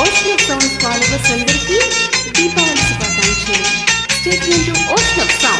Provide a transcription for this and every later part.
Oshnov Sounds follow. Stay tuned to Oshnov Sounds.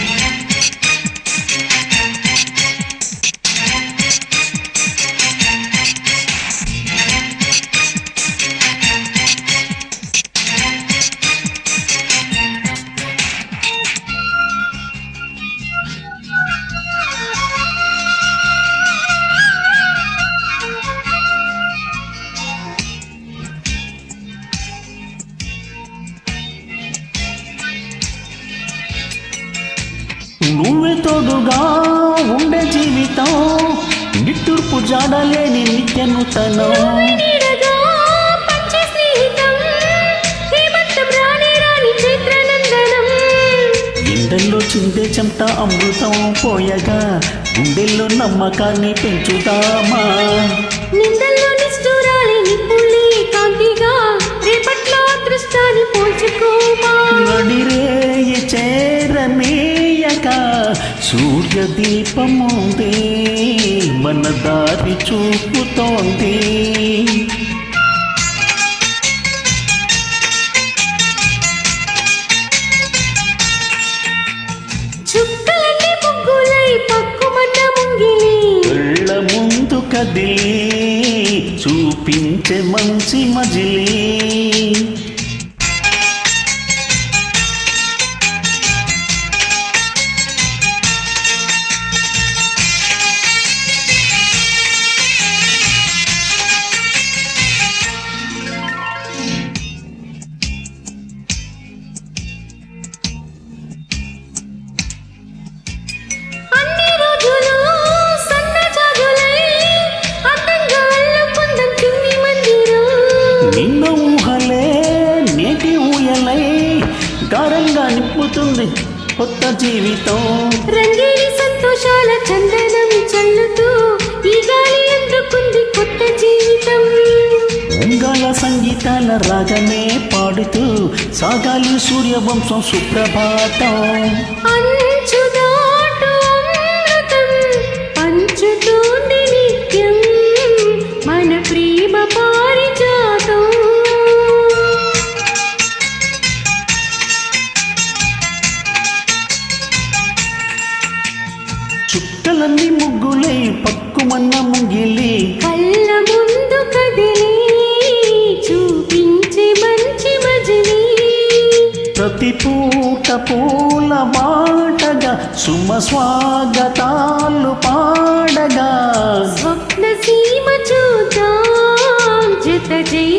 నువ్వే తోడుగా ఉండే జీవితం నిట్టూర్పు జాడలేని నిత్య నూతనం చైత్రనందనం ఎండల్లో చిందే చెమట అమృతం పోయగా గుండెల్లో నమ్మకాన్ని పెంచుదామా? సూర్య దీపముంది మన దారి చూపుతోంది ముందు కదిలి చూపించే మంచి మజిలీ. నింపుతుంది కొత్త జీవితం. రంగేలి సంతోషాల చందనం చల్లుతూ ఈ గాలి అందుకుంది కొత్త జీవితం. ఉంగాల సంగీతాల రాగమే పాడుతూ సాగాలి సూర్యవంశం సుప్రభాతం. ముంగిలి కళ్ళ ముందు కదిలి చూపించే మంచి మజిలీ. ప్రతి పూట పూల బాటగా సుమ స్వాగతాలు పాడగా. స్వప్న సీమ చూద్దాం జత చైత్ర